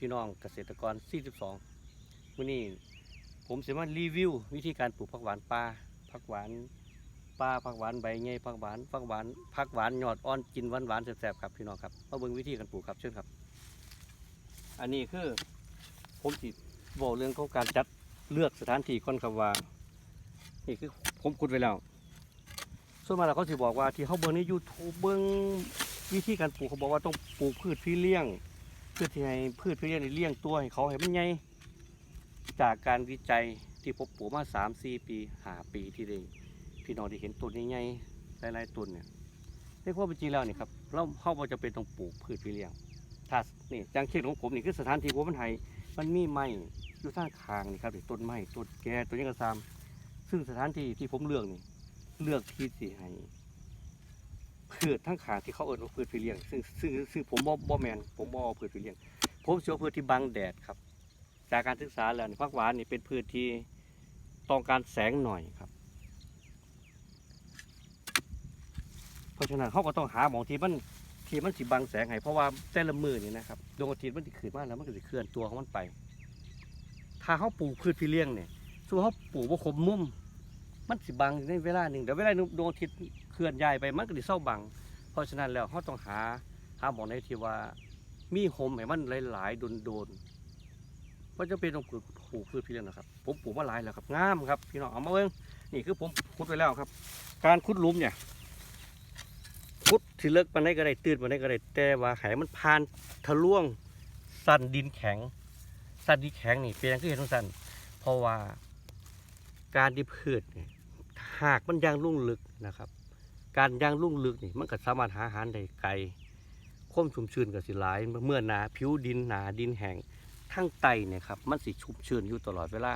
พี่น้องเกษตรกร 42มื้อนี้ผมสิมารีวิว วิธีการปลูกผักหวานป่าผักหวานป่าผักหวานใบใหญ่ผักหวานผักหวานผักหวานหยอดอ่อนกินหวานหวานแซ่บๆครับพี่น้องครับมาเบิ่งวิธีการปลูกครับเชิญครับ อันนี้คือผมสิบอกเรื่องของการจัดเลือกสถานที่ก่อนครับว่านี่คือผมขุดไว้แล้วส่วนมากแล้วเขาสิบอกว่าที่เขาเบิ่งใน YouTube เบิ่งวิธีการปลูกเขาบอกว่าต้องปลูกพืชพี่เลี้ยง พื่อที่ให้พืชพี่เลี้ยงนี่เลี้ยงตัวให้เขาให้มันใหญ่จากการวิจัยที่ผมปลูกมา3 4ปี5ปีที่ได้พี่น้องได้เห็นต้นใหญ่ๆหลายๆต้นเนี่ยในความเป็นจริงแล้วนี่ครับเราเขาบ่จะเป็นต้องปลูกพืชพี่เลี้ยงถ้านี่จังเช่นของผมนี่คือสถานที่ผมมันให้มันมีไม้อยู่ข้างคางนี่ครับต้นไม้ต้นแก่ต้นยังกระซามซึ่งสถานที่ที่ผมเลือกนี่เลือกที่สิให้ พืชทั้งขางที่เขาเอิ้นว่าพืชพี่เลี้ยง ซึ่งซึ่งซึ่งผมบ่บ่แมนผมบ่เอาพืชพี่เลี้ยง ผมเชื่อพืชที่บังแดดครับ จากการศึกษาแล้วผักหวานนี่เป็นพืชที่ต้องการแสงหน่อยครับ เพราะฉะนั้นเขาก็ต้องหาหมองที่มันที่มันสิบังแสงให้เพราะว่าแต่ละมือนี่นะครับดวงอาทิตย์มันสิขึ้นมาแล้วมันก็สิเคลื่อนตัวของมันไป ถ้าเขาปลูกพืชพี่เลี้ยงเนี่ยส่วนเขาปลูกว่าคมมุมมันสิบังในเวลาหนึ่งเดี๋ยวเวลาหนึ่งดวงอาทิตย์ ลื่อนย้ายไปมันก็สิเศร้าบัง เพราะฉะนั้นแล้วเขาต้องหาหาหมองในที่ว่า มีโฮมให้มันหลายๆโดนๆว่าจะเป็นต้องปลูกปลูกพืชพี่เลี้ยงนะครับ ผมปลูกมาหลายแล้วครับงามครับพี่น้องเอามาเบิ่งนี่คือผมขุดไว้แล้วครับ การขุดหลุมเนี่ยขุดที่เลิกมันได้ก็ได้ตื้นมันได้ก็ได้แต่ว่าไขมันผ่านทะลวงสันดินแข็งสันดินแข็งนี่เป็นอย่างที่เห็นทุกสันเพราะว่าการที่พืชเนี่ยหากมันยังลุ่งลึกนะครับ การยังลุ่งลึกนี่มันก็สามารถหาอาหารได้ไกลคมชุ่มชื้นกับสิหลาย เมื่อหนาผิวดินหนาดินแห้งทั้งไตเนี่ยครับมันสิชุ่มชื้นอยู่ตลอดเวลา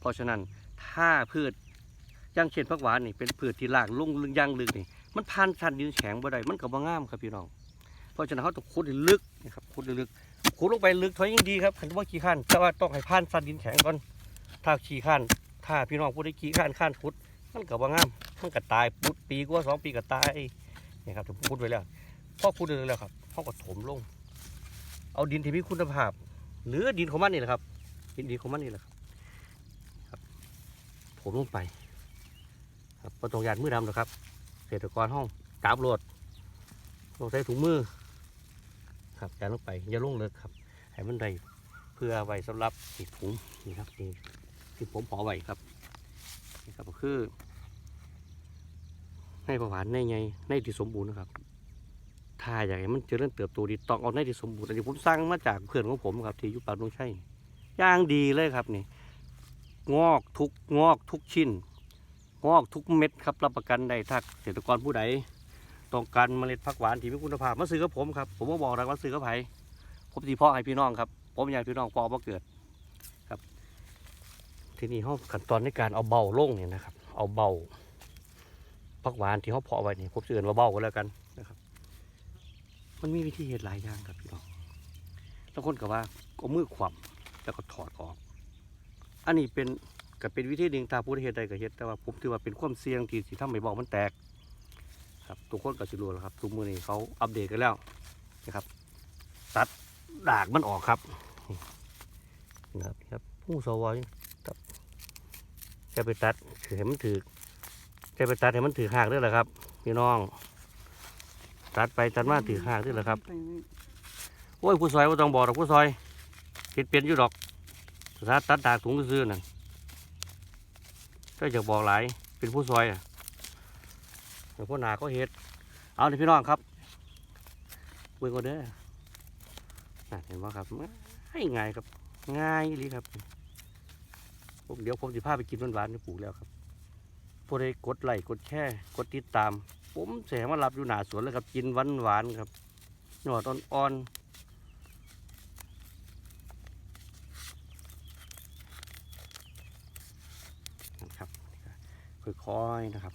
เพราะฉะนั้นถ้าพืชอยังเช่นผักหวานนี่เป็นพืชที่ลากลุ่งลึกยังลึกนี่มันพันชันดินแข็งบ่ได้มันก็บ่งามครับพี่น้อง เพราะฉะนั้นเขาต้องขุดลึกนะครับขุดลึกขุดลงไปลึกเท่ายิ่งดีครับคันว่าขี้ข้านแต่ว่าต้องให้พันชันดินแข็งก่อนถ้าขี้ข้านถ้าพี่น้องผู้ได้ขี้ข้านข้านขุด มันก็บ่งามมันก็ตายปุ๊ดปีกว่าสองปีก็ตายนี่ครับถึงพูดไว้แล้วพอพูดไว้แล้วครับเขาก็ถมลง เอาดินที่มีคุณภาพ หรือดินของมันนี่แหละครับดินดินของมันนี่แหละครับครับถมลงไป ครับประตองยานมือดำหรอกครับเกษตรกรห้องกราบโหลดต้องใส่ถุงมือ ครับยานลงไปอย่าลงเลยครับให้มันได้เพื่อไว้สำหรับติดถุงนี่ครับนี่ที่ผมพอไว้ครับนี่ครับก็คือ ในประวัติในไงในที่สมบูรณ์นะครับ ถ้าอยากให้มันเจริญเติบโตดีต้องเอาในที่สมบูรณ์อันนี้ผมสร้างมาจากเพื่อนของผมครับ ที่อยุปากดงชัยย่างดีเลยครับนี่ งอกทุกงอกทุกชิ้น งอกทุกเม็ดครับรับประกันได้ถ้าเกษตรกรผู้ใดต้องการเมล็ดผักหวานที่มีคุณภาพมาซื้อกับผมครับผมก็บอกแล้วว่าซื้อกับไผผมสีพ่อให้พี่น้องครับผมอยากพี่น้องพอมาเกิดครับ ทีนี้เขาขั้นตอนในการเอาเบาลงเนี่ยนะครับ เอาเบา ผักหวานที่เขาเพาะไว้นี่ผมเชื่อว่าเบ้าก็แล้วกันนะครับ มันมีวิธีเหตุหลายอย่างครับพี่น้องบางคนก็ว่าเอามือขวำแล้วก็ถอดออก อันนี้เป็นก็เป็นวิธีหนึ่งตาผู้ที่เหตุใดก็เหตุแต่ว่าผมถือว่าเป็นความเสี่ยงที่สิทำให้เบามันแตก ครับทุกคนก็สิรู้แล้วครับทุกมือนี้เขาอัปเดตกันแล้วนะครับ ตัดดากมันออกครับนะครับผู้สวอยจะไปตัดถือให้มันถือ จะไปตัดให้มันถือหากด้วยเหรอครับพี่น้อง ตัดไปตัดมาถือหากด้วยเหรอครับโอ้ยผู้ซอยว่าต้องบอกหรอกผู้ซอยเห็ดเป็นอยู่ดอกถ้าตัดดากถุงซื้อนั่นก็จะบอกหลายเป็นผู้ซอยอะเดี๋ยวพวกหนาเขาเห็ดเอาเลยพี่น้องครับเบิ่งก็เด้อน่ะเห็นว่าครับง่ายง่ายครับ ง่ายเลยครับผมเดี๋ยวผมจะพาไปกินหวานๆที่ปลูกแล้วครับ พวกได้กดไลค์กดแชร์กดติดตาม ผมแสมารับอยู่หน้าสวนเลยครับกินหวานหวานครับหนอดอ่อนนะครับค่อยๆนะครับ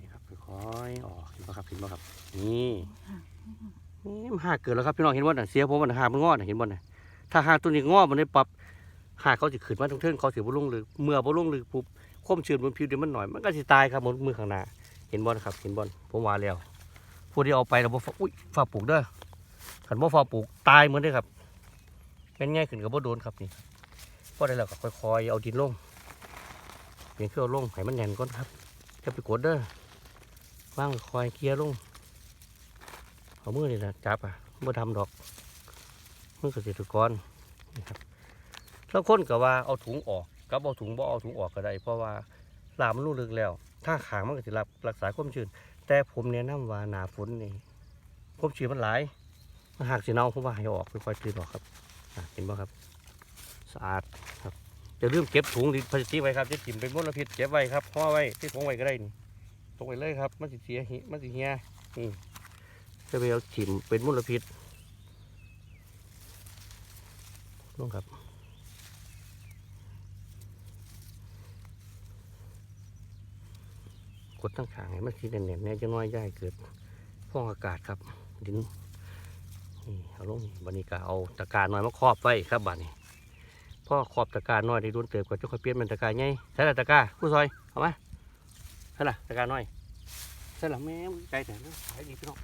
นี่ครับค่อยๆออกเห็นไหมครับเห็นไหมครับ นี่นี่มันหากเกิดแล้วครับพี่น้องเห็นบ่น่ะเสียผมมันหากมันงอนะเห็นบ่น่ะถ้าหากตัวนี้งอมันได้ปรับหากเขาจะขึ้นมาตรงเทิงเขาถือว่าลงลึกเมื่อบ่ลงลึกปุ๊บ คมชื้นบนผิวดี๋ยวมันหน่อย มันก็สิตายครับบนมือข้างหน้าเห็นบอลครับเห็นบอลผมว่าแล้วผู้ที่เอาไปแล้วบ่ฟ้าอุ้ยฟ้าปลูกเด้อขันบ่ฟ้าปลูกตายเหมือนเด้ครับง่ายๆขึ้นกับบ่โดนครับนี่พอได้แล้วก็ค่อยๆเอาดินลงเพียงแค่เอาลงให้มันแน่นก่อนครับจะไปกดเด้อว่างคอยเคลียร์ลงเอามือนี่นะจับอะบ่ทำดอกมือเกษตรกรนี่ครับแล้วคนก็ว่าเอาถุงออก กับเอาถุงบ่เอาถุงออกก็ได้ เพราะว่าลามมันรู้ลึกแล้ว ถ้าขางมันก็จะรับรักษาความชื้น แต่ผมแนะนำว่าหนาฝนนี่ความชื้นมันหลายมันหากสีเน่าผมว่าให้ออกค่อยๆตื่นออกครับเห็นบ่ครับ สะอาดครับจะลืมเก็บถุงดิพลาสติกไว้ครับจะจิ้มเป็นมลพิษเก็บไว้ครับห่อไว้ที่ถุงไว้ก็ได้นี่ตรงไว้เลยครับมันสิเสียหิมันสิเหียนี่จะไปเอาจิ้มเป็นมลพิษลงครับ กดตั้งขางให้มันสีแน่นๆแน่จะน้อยย่ายเกิดฟองอากาศครับ ดินนี่เอาลงบันนี้ก็เอาตะการน้อยมาครอบไว้ครับบัดนี้พ่อครอบตะการน้อยได้โดนเติบกว่าจะค่อยเปลี่ยนเป็นตะการใหญ่ใช่ละตะการผู้ซอยเอามาใช่ละตะการน้อยใช่ละแม่มไกลแต่เนาะขายดีพี่น้อง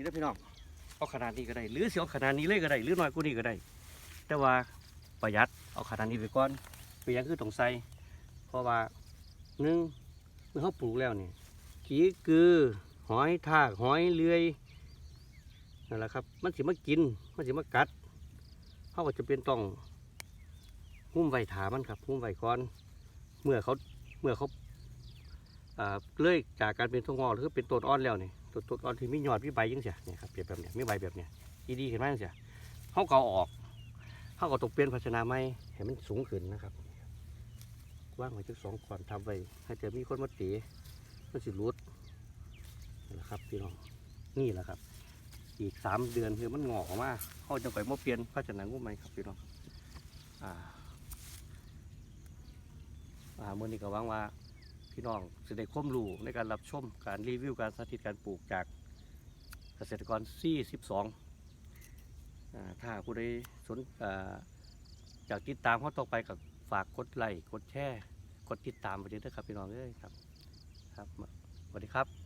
นี่นะพี่น้องเอาขนาดนี้ก็ได้ หรือเสิเอาขนาดนี้เลยก็ได้ หรือน้อยกว่านี้ก็ได้ แต่ว่าประหยัดเอาขนาดนี้ไปก่อนไปยังคือต้องใส่เพราะว่าหนึ่งเมื่อเขาปลูกแล้วเนี่กีกือหอยทากหอยเลื่อยนั่นแหละครับ มันสิมากิน มันสิมากัดเขาก็จะเป็นต้องหุ้มไวถามันครับหุ้มไวก่อน เมื่อเขาเมื่อเขาเลื่อยจากการเป็นทงงอหรือเป็นต้นอ่อนแล้วเนี่ย ต้นต้นอ่อนที่มียอดมีใบยังเสียเนี่ยครับเปรียบแบบเนี้ยมีใบแบบเนี้ยดีดีเห็นไหมจังเสียเขาก็เอาออกเขาก็ตกเปลี่ยนภาชนะไม้ให้มันสูงขึ้นนะครับว่างไว้จักสองก่อนทำไว้ให้เจอมีคนมาตีมันสิรุดนี่แหละครับพี่น้องนี่แหละครับ อีกสามเดือนคือมันงอกออกมาเขาจะไปมาเปลี่ยนภาชนะงูใหมครับพี่น้องอ่าอ่าเมื่อนี้ก็หวังว่า พี่น้องสิได้ข้อมรู้ในการรับชมการรีวิวการสาธิตการปลูกจากเกษตรกร42อ่าถ้าผู้ใดสนอ่าอยากติดตามเขาต่อไปกับฝากกดไลค์กดแชร์กดติดตามไปด้วยนะครับพี่น้องเอ้ยครับครับสวัสดีครับ